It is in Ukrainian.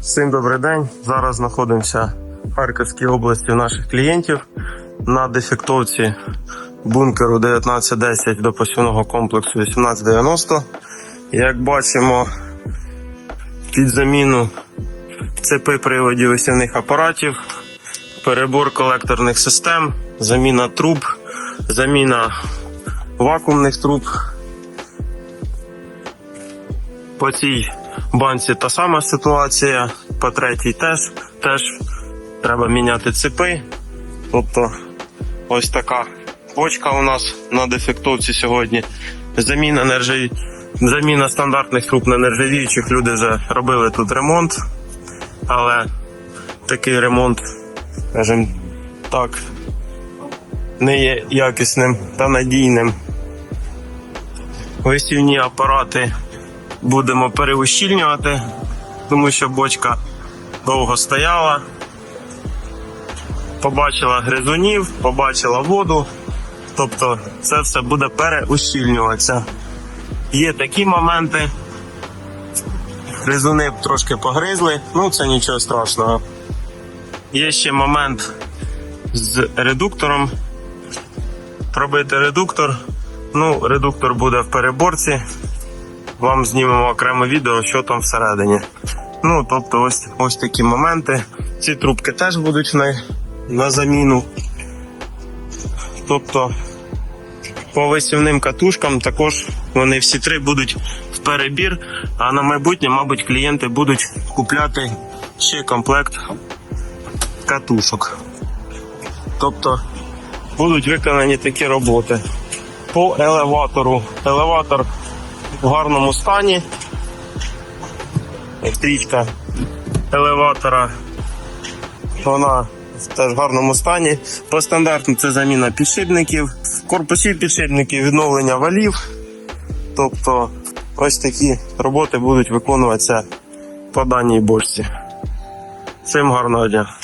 Всім добрий день. Зараз знаходимося в Харківській області наших клієнтів на дефектовці бункеру 1910 до посівного комплексу 1890. Як бачимо, під заміну цепи приводів весільних апаратів, перебор колекторних систем, заміна труб, заміна вакуумних труб. По цій банці та сама ситуація, по третій теж, теж треба міняти цепи. Тобто ось така почка у нас на дефектовці сьогодні. Заміна нержаві... заміна стандартних труб на нержавіючих. Люди вже робили тут ремонт, але такий ремонт, скажімо так, не є якісним та надійним. Висівні апарати будемо переущільнювати, тому що бочка довго стояла. Побачила гризунів, побачила воду. Тобто це все буде переущільнюватися. Є такі моменти. Гризуни трошки погризли, ну це нічого страшного. Є ще момент з редуктором. Пробити редуктор. Ну, редуктор буде в переборці вам знімемо окреме відео, що там всередині. Ну, тобто, ось ось такі моменти. Ці трубки теж будуть на, на заміну. Тобто, по висівним катушкам також вони всі три будуть в перебір, а на майбутнє, мабуть, клієнти будуть купляти ще комплект катушок. Тобто будуть виконані такі роботи. По елеватору. Елеватор в гарному стані. Стрічка елеватора. Вона теж в гарному стані. По стандарту це заміна підшипників, в корпусі підшипників відновлення валів. Тобто ось такі роботи будуть виконуватися по даній бочці. Всім гарного дня!